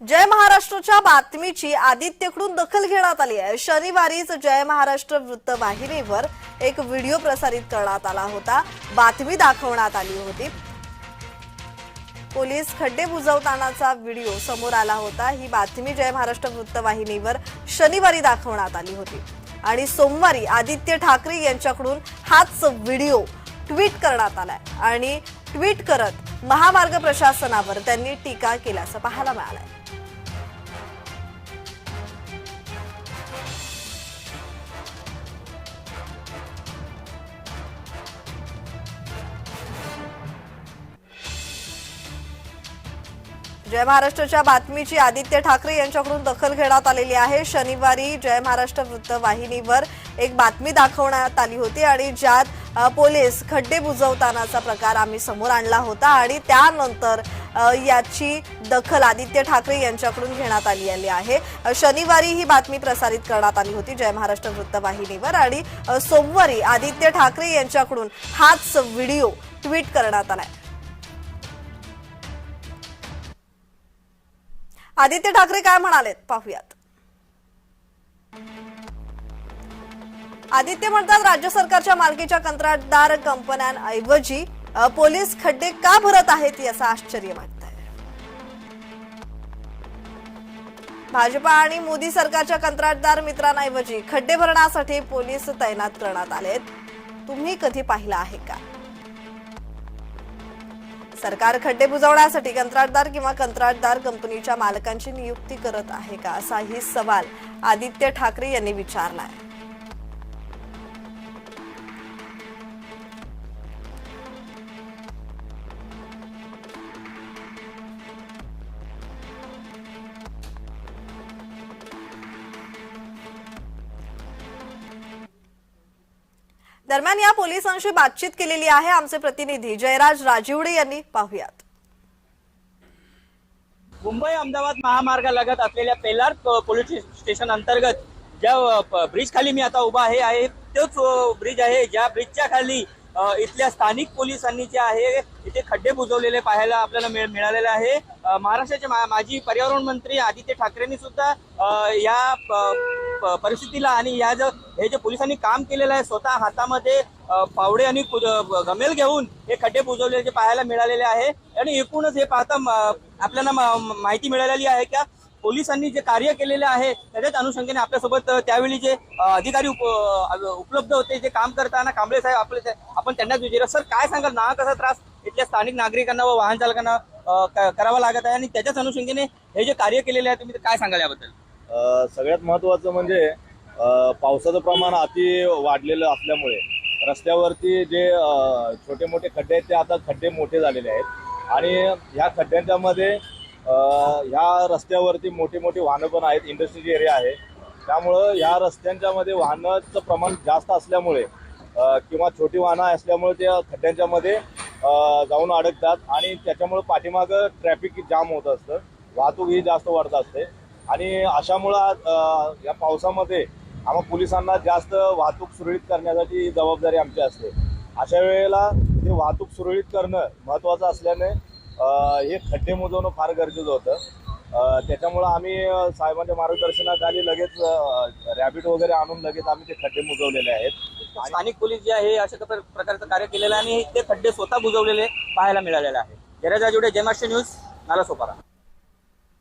जय महाराष्ट्रच्या बातमीची आदित्यकडून दखल घेण्यात आली आहे. शनिवारीच जय महाराष्ट्र वृत्तवाहिनीवर एक व्हिडिओ प्रसारित करण्यात आला होता. बातमी दाखवण्यात आली होती. पोलीस खड्डे बुजवतानाचा व्हिडिओ समोर आला होता. ही बातमी जय महाराष्ट्र वृत्तवाहिनीवर शनिवारी दाखवण्यात आली होती. आणि सोमवारी आदित्य ठाकरे यांच्याकडून हाच व्हिडिओ ट्विट करण्यात आलाय. आणि ट्विट करत महामार्ग प्रशासनावर त्यांनी टीका केल्याचं पाहायला मिळालंय. जय महाराष्ट्रच्या बातमीची आदित्य ठाकरे यांच्याकडून दखल घेण्यात आलेली आहे. शनिवारी जय महाराष्ट्र वृत्तवाहिनीवर एक बातमी दाखवण्यात आली होती आणि ज्यात पोलीस खड्डे बुजवतानाचा प्रकार आम्ही समोर आणला होता आणि त्यानंतर याची दखल आदित्य ठाकरे यांच्याकडून घेण्यात आली आली आहे शनिवारी ही बातमी प्रसारित करण्यात आली होती जय महाराष्ट्र वृत्तवाहिनीवर आणि सोमवारी आदित्य ठाकरे यांच्याकडून हाच व्हिडिओ ट्विट करण्यात आलाय. आदित्य ठाकरे काय म्हणालेत? पाहूयात. आदित्य म्हणतात राज्य सरकारच्या मालकीच्या कंत्राटदार कंपन्यांऐवजी पोलीस खड्डे का भरत आहेत याचं आश्चर्य वाटत आहे भाजपा आणि मोदी सरकारच्या कंत्राटदार मित्रांऐवजी खड्डे भरण्यासाठी पोलीस तैनात करण्यात आलेत. तुम्ही कधी पाहिलं आहे का? सरकार खड्डे बुजवण्यासाठी कंत्राटदार किंवा कंत्राटदार कंपनीच्या मालकांची नियुक्ती करत आहे का? असाही सवाल आदित्य ठाकरे यांनी विचारलाय. दरम्यान या पोलिसांशी बातचीत केलेली आहे आमचे प्रतिनिधी जयराज राजिवडे यांनी. पाहुयात. मुंबई अहमदाबाद महामार्गालगत असलेल्या पेलार पोलीस स्टेशन अंतर्गत ज्या ब्रिज खाली मी आता उभा आहे आहे तोच ब्रिज आहे. ज्या ब्रिजच्या खाली इथल्या स्थानिक पोलिसांनी जे आहे इथे खड्डे बुजवलेले पाहायला आपल्याला मिळालेले आहे. महाराष्ट्राचे मा- माजी पर्यावरण मंत्री आदित्य ठाकरेंनी सुद्धा या प- परिस्थितीला आणि या जो हे जे पोलिसांनी काम केलेलं आहे स्वतः हातामध्ये पावडे फावडे आणि गमेल घेऊन हे खड्डे बुजवलेले पाहायला मिळालेले आहे. आणि एकूणच हे पाहता आपल्याला माहिती मिळालेली आहे का पोलिसांनी जे कार्य केलेले आहे त्याच्याच अनुषंगाने आपल्यासोबत त्यावेळी जे अधिकारी उप- उपलब्ध होते जे काम करताना कांबळे साहेब आपले आपण त्यांनाच विचारलं सर काय सांगाल? ना कसा त्रास इथल्या स्थानिक नागरिकांना व वाहन चालकांना करावा लागत आहे? आणि त्याच्याच अनुषंगाने हे जे कार्य केलेले आहे तुम्ही काय सांगाल याबद्दल? सगळ्यात महत्वाचं म्हणजे पावसाचं प्रमाण अति वाढलेलं असल्यामुळे रस्त्यावरती जे छोटे मोठे खड्डे आहेत ते आता खड्डे मोठे झालेले आहेत. आणि ह्या खड्ड्यांच्यामध्ये ह्या रस्त्यावरती मोठी मोठी वाहनं पण आहेत इंडस्ट्रीज एरिया आहे. त्यामुळं ह्या रस्त्यांच्या मध्ये वाहनाचं प्रमाण जास्त असल्यामुळे किंवा छोटी वाहनं असल्यामुळे त्या खड्ड्यांच्या मध्ये जाऊन अडकतात आणि त्याच्यामुळं पाठीमागं ट्रॅफिक जाम होत असतं. वाहतूक ही जास्त वाढत असते. आणि अशामुळं या पावसामध्ये आम्हा पोलिसांना जास्त वाहतूक सुरळीत करण्यासाठी जबाबदारी आमची असते. अशा वेळेला ते वाहतूक सुरळीत करणं महत्त्वाचं असल्याने हे खड्डे मोजवणं फार गरजेचं होतं. त्याच्यामुळं आम्ही साहेबांच्या मार्गदर्शनाखाली लगेच रॅबिट वगैरे आणून लगेच आम्ही ते खड्डे मुजवलेले आहेत. स्थानिक पोलीस जे आहे अशा प्रकारचं कार्य केलेलं आहे आणि ते खड्डे स्वतः बुजवलेले पाहायला मिळालेले आहे. जयराज जोडे जय न्यूज नाला सोपारा